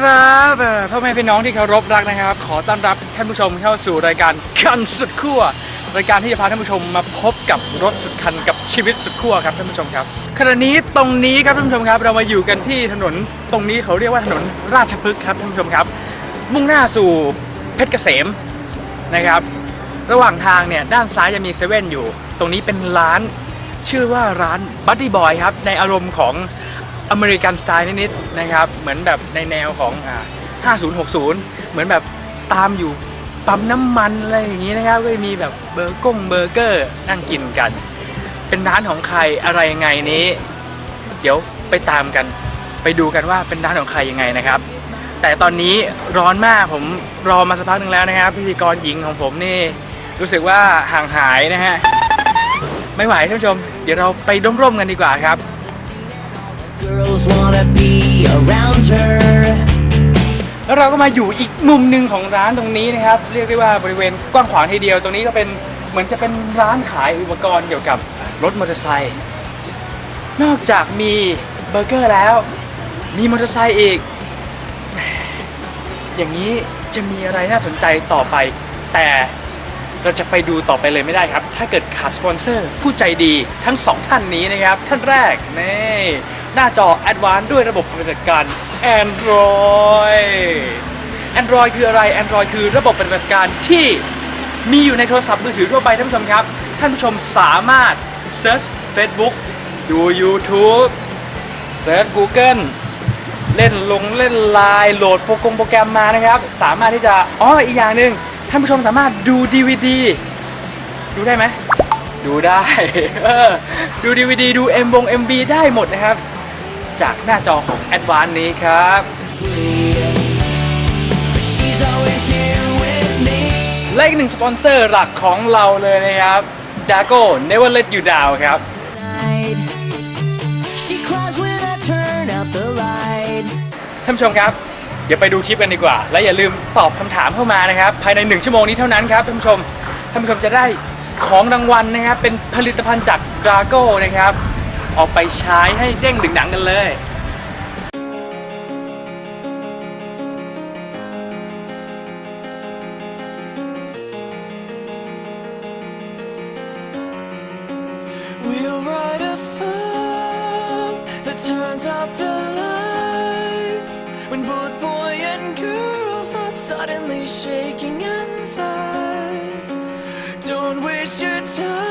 ครับพ่อแม่พี่น้องที่เคารพรักนะครับ ขอต้อนรับท่านผู้ชมเข้าสู่รายการกันสุดขั้วรายการที่จะพาท่านผู้ชมมาพบกับรถสุดคันกับชีวิตสุดขั้วครับท่านผู้ชมครับขณะนี้ตรงนี้ครับท่านผู้ชมครับ เรามาอยู่กันที่ถนนตรงนี้เขาเรียกว่าถนนราชพฤกษ์ครับท่านผู้ชมครับ มุ่งหน้าสู่เพชรเกษมนะครับ ระหว่างทางเนี่ยด้านซ้ายจะมีเซเว่นอยู่ ตรงนี้เป็นร้านชื่อว่าร้านบั d ดี้บอยครับในอารมณ์ของ อเมริกันสไตล์นิดๆนะครับ เหมือนแบบในแนวของอ่า5060 เหมือนแบบตามอยู่ปั๊มน้ำมันอะไรอย่างนี้นะครับ ก็จะมีแบบเบอร์กงเบอร์เกอร์นั่งกินกัน เป็นร้านของใครอะไรยังไงนี้ เดี๋ยวไปตามกัน ไปดูกันว่าเป็นร้านของใครยังไงนะครับ แต่ตอนนี้ร้อนมากผมรอมาสักพักหนึ่งแล้วนะครับ พิธีกรหญิงของผมนี่รู้สึกว่าห่างหายนะฮะไม่ไหวท่านผู้ชม เดี๋ยวเราไปร่มๆกันดีกว่าครับ Girls wanna be around her. แล้วเราก็มาอยู่อีกมุมหนึ่งของร้านตรงนี้นะครับ เรียกได้ว่าบริเวณกว้างขวางทีเดียว ตรงนี้ก็เป็นเหมือนจะเป็นร้านขายอุปกรณ์เกี่ยวกับรถมอเตอร์ไซค์นอกจากมีเบอร์เกอร์แล้ว มีมอเตอร์ไซค์อีก อย่างนี้จะมีอะไรน่าสนใจต่อไป แต่เราจะไปดูต่อไปเลยไม่ได้ครับ ถ้าเกิดขาดสปอนเซอร์ผู้ใจดีทั้งสองท่านนี้นะครับ ท่านแรกนี่ หน้าจอ Advanced ด้วยระบบปฏิบัติการ Android Android คืออะไร Android คือระบบปฏิบัติการที่มีอยู่ในโทรศัพท์มือถือทั่วไปท่านผู้ชมครับ ท่านผู้ชมสามารถ Search Facebook ดู YouTube Search Google เล่นลงเล่นไลน์โหลดโปรแกรมโปรแกรมมานะครับ สามารถที่จะอ๋ออีกอย่างหนึ่งท่านผู้ชมสามารถดู DVD ดูได้ไหม ดูได้ ดู DVD ดู M วง MV ได้หมดนะครับ จากหน้าจอของ Advance นี้ครับ But she's always here with me. และอีกหนึ่งสปอนเซอร์หลักของเราเลยนะครับ Dago Never Let You Down ครับ Night. She cries when I turn out the light. ท่านผู้ชมครับเดี๋ยวไปดูคลิปกันดีกว่า และอย่าลืมตอบคำถามเข้ามานะครับ ภายใน 1 ชั่วโมงนี้เท่านั้นครับท่านผู้ชมท่านผู้ชมจะได้ของรางวัลนะครับ เป็นผลิตภัณฑ์จาก Drago นะครับ ออกไปใช้ให้เด้งดึงดังกันเลย We'll write a song that turns out the lights when both boy and girl start suddenly shaking inside. Don't waste your time.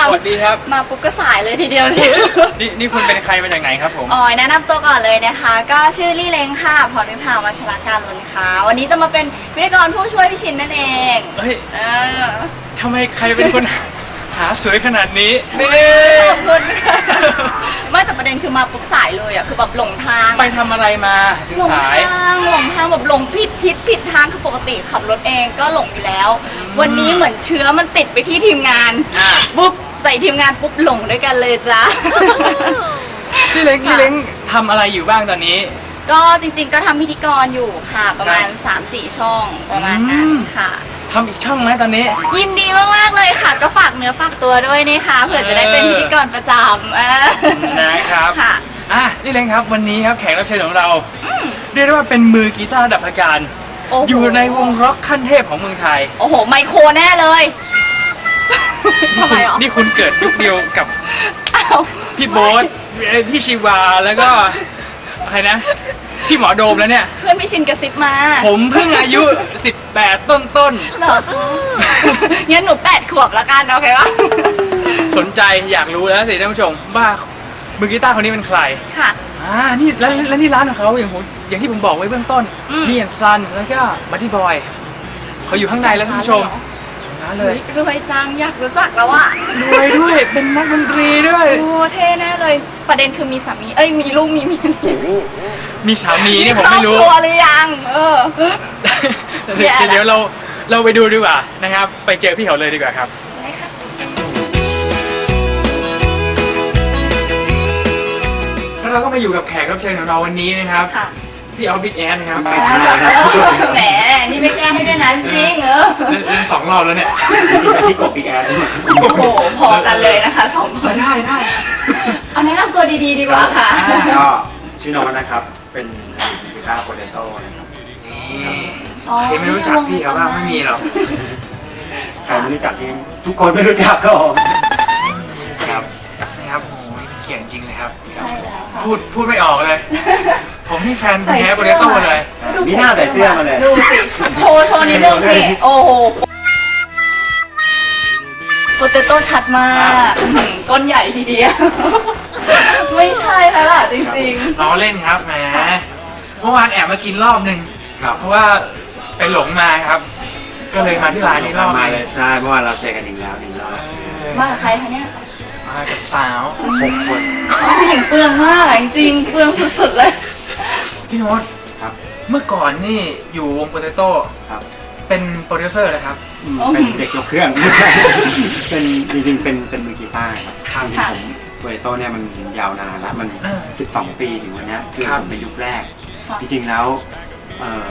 ดีค่ะสวัสดีครับ มาปุ๊บก็สายเลยทีเดียวเชียวนี่นี่คุณเป็นใครมาจากไหนครับผมอ๋อยแนะนำตัวก่อนเลยนะคะ ก็ชื่อลี่เล้งค่ะพรวิภาวัชรการลุนค่ะ วันนี้จะมาเป็นพิธีกรผู้ช่วยพี่ชินนั่นเองเฮ้ยเออทำไมใครเป็นคน หาสวยขนาดนี้นี่ขอบคุณค่ะไม่แต่ประเด็นคือมาปุ๊บสายเลยอะคือแบบหลงทาง ไปทำอะไรมาถึงหลงสาย ทางหลงทางแบบหลงผิดทิศผิดทางคือปกติขับรถเองก็หลงอยู่แล้ว วันนี้เหมือนเชื้อมันติดไปที่ทีมงานอะ ปุ๊บ ใส่ทีมงานปุ๊บหลงด้วยกันเลยจ้า พี่เล้งพี่เล้งทำอะไรอยู่บ้างตอนนี้ ก็จริงๆก็ทำพิธีกรอยู่ค่ะ ประมาณ 3-4 ช่องประมาณนั้นอืม ค่ะ ทำอีกช่องไหมตอนนี้ ยินดีมากๆเลยค่ะ ก็ฝากเนื้อฝากตัวด้วยนี่ค่ะเผื่อจะได้เป็นพิธีกรประจำเออนะครับ ค่ะ อะนี่เล้งครับวันนี้ครับแขกรับเชิญของเรา เรียกได้ว่าเป็นมือกีตาร์ระดับอาจารย์โอ้โห อยู่ในวงร็อกขั้นเทพของเมืองไทย โอ้โห ไมโครแน่เลย ทำไมอ๋อนี่คุณเกิดยุคเดียวกับอ้าวพี่โบ๊ทเอ้ยพี่ชีวาแล้วก็ใครนะ พี่หมอโดมแล้วเนี่ย เพื่อนพี่ชินกระซิบมาผมเพิ่งอายุ 18 ต้นต้นเหรองั้นหนูแปดขวบแล้วกันโอเคปะๆสนใจอยากรู้แล้วสิท่านผู้ชมว่ามือกีตาร์คนนี้เป็นใคร ค่ะ อ่า นี่แล้วแล้วนี่ร้านของเขาอย่างผมอย่างที่ผมบอกไว้เบื้องต้นอืมมีอย่างซันแล้วก็บัตตี้บอยเขาอยู่ข้างในแล้วท่านผู้ชมสองร้า นเลเฮ้ยยรวยจังอยากรู้จักแล้วอะรวยด้วยเป็นนักดนตรีด้วยโอ้เท่แน่เลย ประเด็นคือมีสามีเอ้ยมีลูกมีเมียมีสามีนี่ผมไม่รู้ครอบครัวหรือยังเออเดี๋ยวแย่ละเดี๋ยวเราเราไปดูดีกว่านะครับ ไปเจอพี่เขาเลยดีกว่าครับแล้วเราก็มาอยู่กับแขกรับเชิญของเราวันนี้นะครับค่ะจ พี่เอาบิ๊กแอนนะครับไม่ใช่ครับแหมนี่ไม่แก้ให้ด้วยนะจริงเออเล่นเล่นสองรอบแล้วเนี่ยจริงๆเป็นที่กบปีแอนโอ้โหพอกันเลยนะคะสองคมานได้ได้เอาแนะนำตัวดีๆดีกว่าค่ะก็ชื่อโน้ตนะครับเป็นกีตาร์โปเตโต้นะครับอ๋อใครไม่รู้จักพี่เขาบ้างไม่มีหรอกใครไม่รู้จักนี่ทุกคนไม่รู้จักก็ครับนะครับโอ้โหเขียนจริงเลยครับใช่แล้วค่ะพูดพูดไม่ออกเลยผม นี่แฟนพันธุ์แท้โปเตโต้เลย มีหน้าใส่เสื้อมาเลย ดูสิ โชว์โชว์นิดนึงนี่โอ้โหโปเตโต้ชัดมากอื้อหือก้นใหญ่ทีเดียว ไม่ใช่แล้วล่ะจริงเราเล่นครับแหมเมื่อวานแอบมากินรอบหนึ่งครับ เพราะว่าไปหลงมาครับ ก็เลยมาที่ร้านนี้รอบหมานึ่งเลยใช่เมื่อวานเราเจอกันอีกแล้วหนึ่งรอบๆ มากับใครคะเนี่ยมากับสาว หกคน ผู้หญิงเปลืองมากอะจริงๆเปลืองสุดๆเลย พี่โน้ตครับ เมื่อก่อนนี่อยู่วงโปเตโต้ครับ เป็นโปรดิวเซอร์เลยครับ อืมเป็นเด็กยกเครื่องไม่ใช่ เป็นจริงๆ เป็นเป็นมือกีตาร์ครับข้างที่ผมโปเตโต้เนี่ยมันยาวนานแล้วมัน อ่า12 ปีถึงวันเนี้ยคือครับ ผมเป็นยุคแรก ค่ะ จริงๆแล้วเออ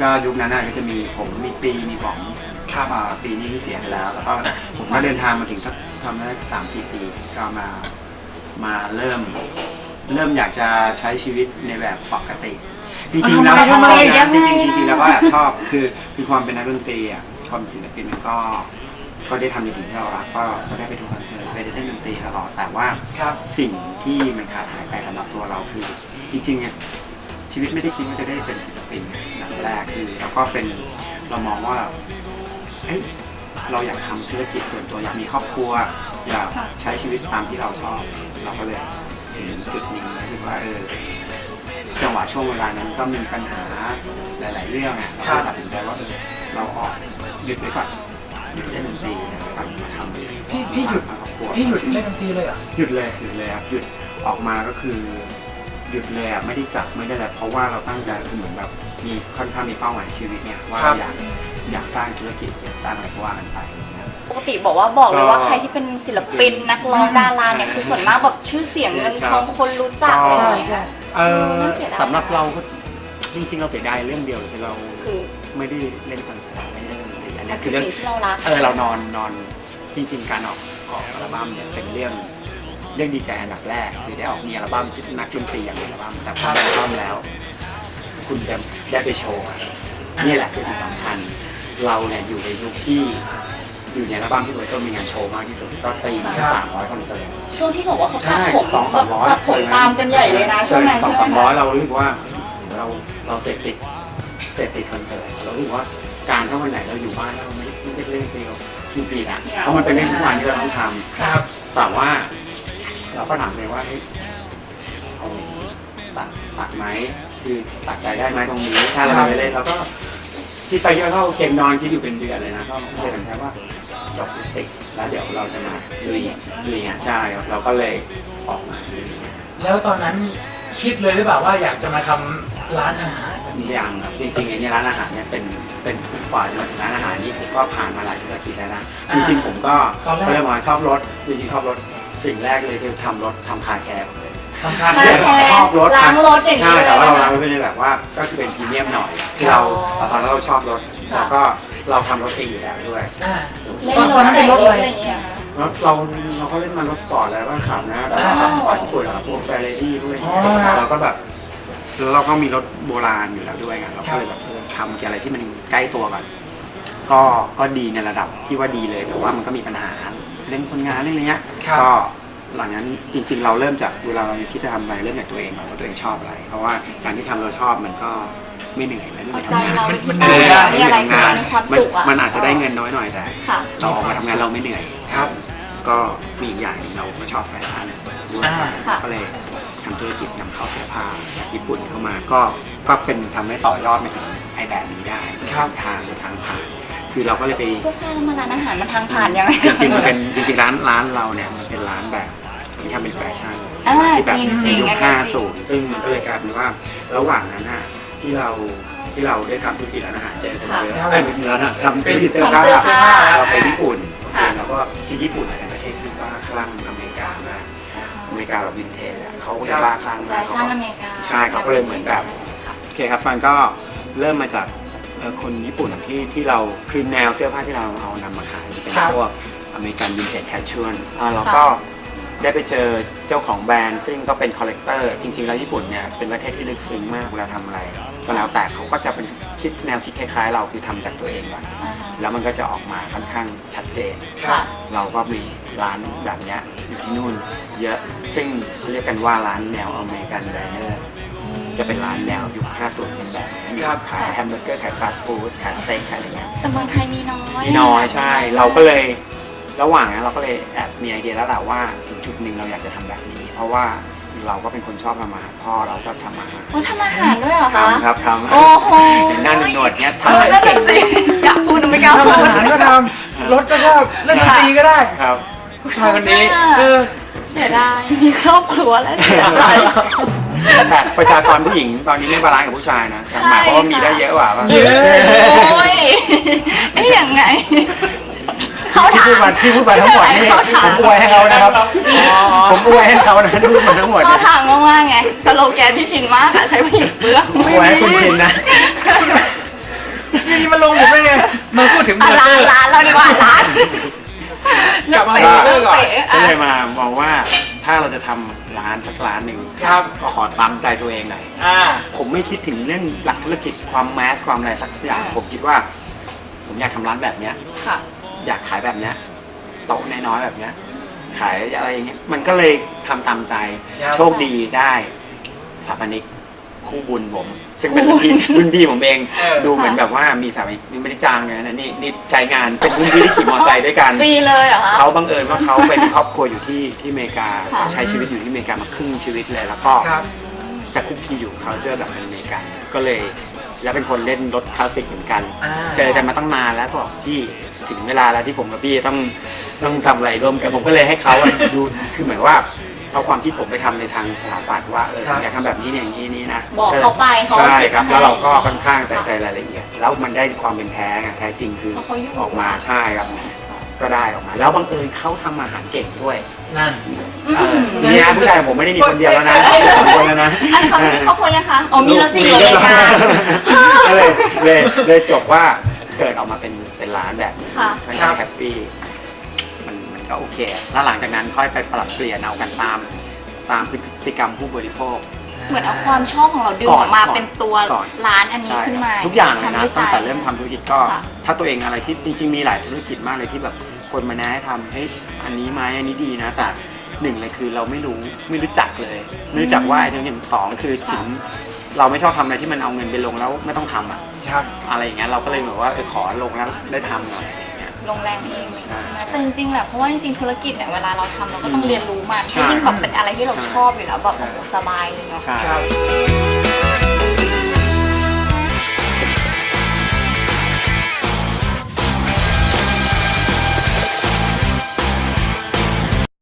ก็ยุคนั้นน่ะก็จะมีผมมีปีมีของครับ อ่าปีนี้ที่เสียไปแล้ว แล้วก็อะ ผมก็เดินทางมาถึงสักทำได้สามสี่ปีก็มามาเริ่ม เริ่มอยากจะใช้ชีวิตในแบบปกติ จริงๆแล้วชอบทำไมนะยังจไงริงๆจริงๆแล้วก็แอบชอบคือคือความเป็นนักดนตรีอะความเป็นศิลปินมันก็ ก็ได้ทำในสิ่งที่เรารักก็ก็ได้ไปดูคอนเสิร์ตไปได้เล่นดนตรีตลอดแต่ว่า ครับ สิ่งที่มันขาดหายไปสำหรับตัวเราคือ จริงๆเนี่ยชีวิตไม่ได้คิดว่าจะได้เป็นศิลปินอย่างแรกคือเราก็เป็นเรามองว่าเอ้ยเราอยากทำธุรกิจส่วนตัวอยากมีครอบครัว อยากใช้ชีวิตตามที่เราชอบ เราก็เลย ถึงจุดหนึ่งแล้วที่ว่าเออจังหวะช่วงเวลานั้นก็มีปัญหาหลาย ๆ เรื่องอะเราก็เลยตัดสินใจว่าเออเราออกหยุดไว้ก่อนหยุดเล่นดนตรีแล้วก็มาทำพี่พี่หยุดทางครอบครัวพี่หยุดเล่นดนตรีเลยเหรอหยุดเลยหยุดเลยครับหยุดออกมาก็คือ หยุดเลยอะไม่ได้จับไม่ได้อะไรเพราะว่าเราตั้งใจคือเหมือนแบบมีค่อนข้างมีเป้าหมายชีวิตเนี่ยว่าครับอยากอยากสร้างธุรกิจอยากสร้างอะไรก็ว่ากันไปนะ ปกติบอกว่าบอกเลยก็ว่าใครที่เป็นศิลปินนักร้องดาราเนี่ยคือส่วนมากแบบชื่อเสียงเงินทองคนรู้จักก็ใช่ไหม เออน่าเสียดาย สำหรับเราก็จริงๆ เราเสียดายเรื่องเดียวคือเราคือไม่ได้เล่นคอนเสิร์ตไม่ได้เล่นดนตรีอันมันี้นคืคืออเรื่อง สิ่งที่เรารัก เออเรานอนนอนจริง ๆ การออกออกอัลบั้มเนี่ยเป็นเรื่องเรื่องดีใจอันดับแรกคือได้ออกมีอัลบั้มที่นักดนตรีอย่างมีอัลบั้มแต่พอได้อัลบั้มแล้ว คุณจะได้ไปโชว์อะนี่แหละคือสิ่งสำคัญเราเนี่ยอยู่ในยุคที่ อยู่ในอัลบั้มที่โดยต้นมีงานโชว์มากที่สุดก็ตีมาสามร้อยคอนเสิร์ต ช่วงที่บอกว่าเขาตัดใช่ผมสองสามร้อยตัดผมตามกันใหญ่เลยนะช่วงนั้นสองใช่สามไหมร้อยคะเรารู้สึกว่าเราเราเสพติดเสพติดคอนเสิร์ตเรารู้สึกว่าการถ้าวันไหนเราอยู่บ้านแล้วเราไม่ไม่ได้เล่นเพลงทุกปีนะเพราะมันเป็นเรื่องทุกวันที่เราต้องทำครับแต่ว่า เราก็ถามเลยว่าเฮ้ยเอาอย่างนี้ตัดตัดไหมคือตัดใจได้ไหมตรงนี้ถ้าเราไม่เล่นเราก็ ที่ไปเยอะเข้าเกมนอนคิดอยู่เป็นเดือนเลยนะก็เลยตัดสินใจว่าจบติดแล้วเดี๋ยวเราจะมาลุยลุยงานใช่ครับเราก็เลยออกมาลุยงานแล้วตอนนั้นคิดเลยหรือเปล่าว่าอยากจะมาทำร้านอาหาร อย่างครับจริงๆไอ้นี่ร้านอาหารเนี่ยเป็นเป็นกว่าจะมาถึงร้านอาหารนี่ผมก็ผ่านมาหลายธุรกิจแล้วนะจริงๆผมก็เขาเรียกว่าชอบรถจริงๆชอบรถสิ่งแรกเลยคือทำรถทำคาร์แคร์หมดเลย ทำคาคาเฟ่แคร์ชอบรถล้างรถอย่างใช่นี้เลแต่ยว่าเรานะล้างคะรถเป็นแบบว่าก็คือเป็นพรีเมียมหน่อยคือเราตอนนั้นเราชอบรถแล้วก็เราทำรถเองอยู่แล้วด้วยอ่าเล่นตอนรตอนถนั้นแต่เป็นงรรถถอะไรอะไรอย่างเงี้ยค่ะรถเราเราก็เล่นมารถสปอร์ตอะไรบ้างขับนะแต่ว่าขับสปอร์ตญี่ปุ่นอะพวกแฟร์เรดี้ด้วยอ๋อครับเราก็แบบแล้วเราก็มีรถโบราณอยู่แล้วด้วยไงเราก็เลยแบบเออทำอะไรที่มันใกล้ตัวก่อนก็ก็ดีในระดับที่ว่าดีเลยแต่ว่ามันก็มีปัญหาเรื่องคนงานเรื่องอะไรเงี้ยครับก็ หลังจากนั้นจริง ๆ เราเริ่มจากเวลาเราคิดจะทำอะไรเริ่มจากตัวเองก่อนว่าตัวเองชอบอะไร เพราะว่าการที่ทำเราชอบมันก็ไม่เหนื่อยไม่เหนื่เอาอยใจทำงานเรามันที่มันตั้งเหนื่อยใจได้มีอะไรคือเรามีความมันสุขอะมันอาจจะได้เงินน้อยหน่อยแต่ค่ะ เราออกมาทำงานเราไม่เหนื่อยครับ ก็มีอีกอย่างหนึงเราก็ชอบแฟชั่นด้วยอ่าค่ะก็เลยทำธุรกิจนำเข้าเสื้อผ้าจากญี่ปุ่นเข้ามาก็ก็เป็นทำให้ต่อยอดมาถึงไอแบบนี้ได้ครับ ทางทางผ่านคือเราก็เลยไป เสื้อผ้าแล้วมาร้านอาหารมันทางผ่านยังไง จริงๆมันเป็นจริงๆร้านร้านเราเนี่ยมันเป็นร้านแบบ ที่ทำเป็นแฟชั่นอ่าที่แบบจริงๆในยุอัคนนี้50 ซึ่งมันก็เลยกลายเป็นว่าระหว่างนั้นน่ะที่เราที่เราได้ทำธุรกิจร้านอาหารเจอกันเยอะค่ะเอ้ยไม่ใช่ร้านอาหารทำธุรกิจเสื้อทำเสื้อผ้าผ้าเราไปญี่ปุ่นค่ะแล้วก็ที่ญี่ปุ่นเป็นประเทศที่บ้าคลั่งอเมริกามากอเมริกาแบบวินเทจอะเขาก็จะบ้าคลั่งแฟมากชั่นอเมริกาใช่เขาก็เลยเหมือนแบบเคครับมันก็เริ่มมาจากเอ่อคนญี่ปุ่นที่ที่เราคือแนวเสื้อผ้าที่เราเอานำมาขายเป็นครับพวกอเมริกันวินเทจแคชชวลเราก็ ได้ไปเจอเจ้าของแบรนด์ ซึ่งก็เป็นคอลเลกเตอร์ จริงๆ แล้วญี่ปุ่นเนี่ยเป็นประเทศที่ลึกซึ้งมากเวลาทำอะไรก็แล้วแต่เขาก็จะเป็นคิดแนวคิดคล้ายๆ เราคือทำจากตัวเองก่อนอ่าแล้วมันก็จะออกมาค่อนข้างชัดเจน ค่ะ เราก็มีร้านแบบเนี้ยอยู่ที่นู่นเยอะ ซึ่งเขาเรียกกันว่าร้านแนวอเมริกันไดเนอร์ จะเป็นร้านแนวยุค 50 เป็นแบบนี้ครับ ขายแฮมเบอร์เกอร์ ขายฟาสต์ฟู้ด ขายสเต็กขายอะไรเงี้ย แต่เมืองไทยมีน้อยมีน้อยใช่ เราก็เลยระหว่างนั้นเราก็เลยแอบมีไอเดียแล้วแหละว่าถึง จุดหนึ่งเราอยากจะทำแบบนี้ เพราะว่าเราก็เป็นคนชอบทำอาหารพ่อเราก็ทำอาหารโอ้ทำอาหารด้วยเหรอคะทำครับทำโอ้โหเห็นหน้าหนวดๆเนี้ยเออทำนั่นแหละสิอยากพูดแต่ไม่กล้าทำพูอาด หารก็ทำรถก็ชอบเล่นดนตรีก็ได้ ครับ ผู้ชายคนนี้ค่ะเออ เสียดายมีครอบครัวแล้วเสียดาย แต่ประชากรผู้หญิงตอนนี้ไม่บาลานซ์กับผู้ชายนะใช่หมายความว่ามีได้เยอะกว่าป่ะ เยอะ โอ้ยเอ๊ะยังไง เขาที่ถามพูดมาที่พูดมาทั้งหมดนี่เขาถาม ผมอวยให้เขานะครับ ผมอวยให้เขานะที่พูดมาทั้งหมดเขาเนี่ยถามว่าไงสโลแกนพี่ชินมากอะใช้ผู้หญิงเปลือกอวยให้คุณชินนะ นี่มาลงผมได้ไงมาพูดถึง อะเบอร์เกร้าอนร์ร้านเราดีกว่าร้านกลับมาเป๋เบอร์เกอร์ก่อนเป๋ก็อะ เลยมามองว่าถ้าเราจะทำร้านสักร้านหนึ่งครับ ก็ขอตามใจตัวเองหน่อยอ่า ผมไม่คิดถึงเรื่องหลักธุรกิจความแมสความอะไรสักอย่าง ผมคิดว่า ผมอยากทำร้านแบบเนี้ย ค่ะ อยากขายแบบเนี้ยโต๊ะน้อยๆแบบเนี้ย ขายอะไรอย่างเงี้ยมันก็เลยทำตามใจ ครับ โชคดีได้สถาปนิกคู่บุญผม ซึ่งเป็นรุ่นพี่รุ่นพี่ผมเอง เออ ดูเหมือนแบบว่ามีสถาปนิกนี่ไม่ได้จ้างเลยนะนี่นี่ใจงานเป็นรุ่นพี่ที่ขี่มอเตอร์ไซค์ด้วยกัน ฟรีเลยเหรอคะ เขาบังเอิญว่าเขาเป็นครอบครัวอยู่ที่ที่อเมริกาค่ะเขาใช้ชีวิตอยู่ที่อเมริกามาครึ่งชีวิตเลยแล้วก็ครับ จะคุกคีอยู่เขาเจอแบบอเมริกันก็เลย แล้วเป็นคนเล่นรถคลาสสิกเหมือนกัน อ่า เจอกันมาตั้งนานแล้วก็บอกพี่ถึงเวลาแล้วที่ผมกับพี่ต้องต้องทำอะไรร่วมกันผมก็เลยให้เขาอะดูคือเหมือนว่าเอาความคิดผมไปทำในทางสถาปัตย์ว่าเออครับอยากทำแบบนี้เนี่ยอย่างนี้นี่นะบอกเขาไปเขาใช่คิดครับให้ แล้วเราก็ค่อนข้างใส่ใจรายละเอียด แล้วมันได้ความเป็นแท้ไงแท้จริงคือ เพราะเขาอยู่ออกมาใช่ครับ ก็ได้ออกมา แล้วบังเอิญเขาทำอาหารเก่งด้วย นั่นเออเนี่ยผู้ชายผมไม่ได้มีคนเดียวแล้วนะสองคนแล้วนะอันเขามีครอบครัวยังคะอ๋อมีแล้วสิอยู่ในการก็เลยเลยเลยจบว่าเกิดออกมาเป็นเป็นร้านแบบนี้ค่ะค่อนข้างแฮปปี้มันมันก็โอเค แล้วหลังจากนั้นค่อยไปปรับเปลี่ยนเอากันตามตามพฤติกรรมผู้บริโภคเหมือนเอาความชอบของเราดึงก่ออนอกมาก่อนเป็นตัวก่อนร้านอันนี้ใช่ขึ้นมา ทุกอย่างเลยนะทำด้วยใจตั้งแต่เริ่มทำธุรกิจก็ค่ะถ้าตัวเองอะไรที่จริง ๆ มีหลายธุรกิจมากเลยที่แบบ คนมาแนะให้ทำเฮ้ยอันนี้ไหมอันนี้ดีนะแต่หนึ่งเลยคือเราไม่รู้ไม่รู้จักเลย ไม่รู้จักว่าไอ้เรื่องนี้สองคือถึงเราไม่ชอบทำอะไรที่มันเอาเงินไปลงแล้วไม่ต้องทำอะครับอะไรอย่างเงี้ยเราก็เลยแบบว่าเออขอลงแล้วได้ทำหน่อยอะไรอย่างเงี้ยโรงแรมเองใช่ใช่ไหมแต่จริงๆแหละเพราะว่าจริงๆธุรกิจเนี่ยเวลาเราทำเราก็ต้องเรียนรู้มันใช่ถ้ายิ่งแบบเป็นอะไรที่เราใช่ชอบอยู่แล้วแบบโอ้โหสบายเลยเนาะ ใช่ครับ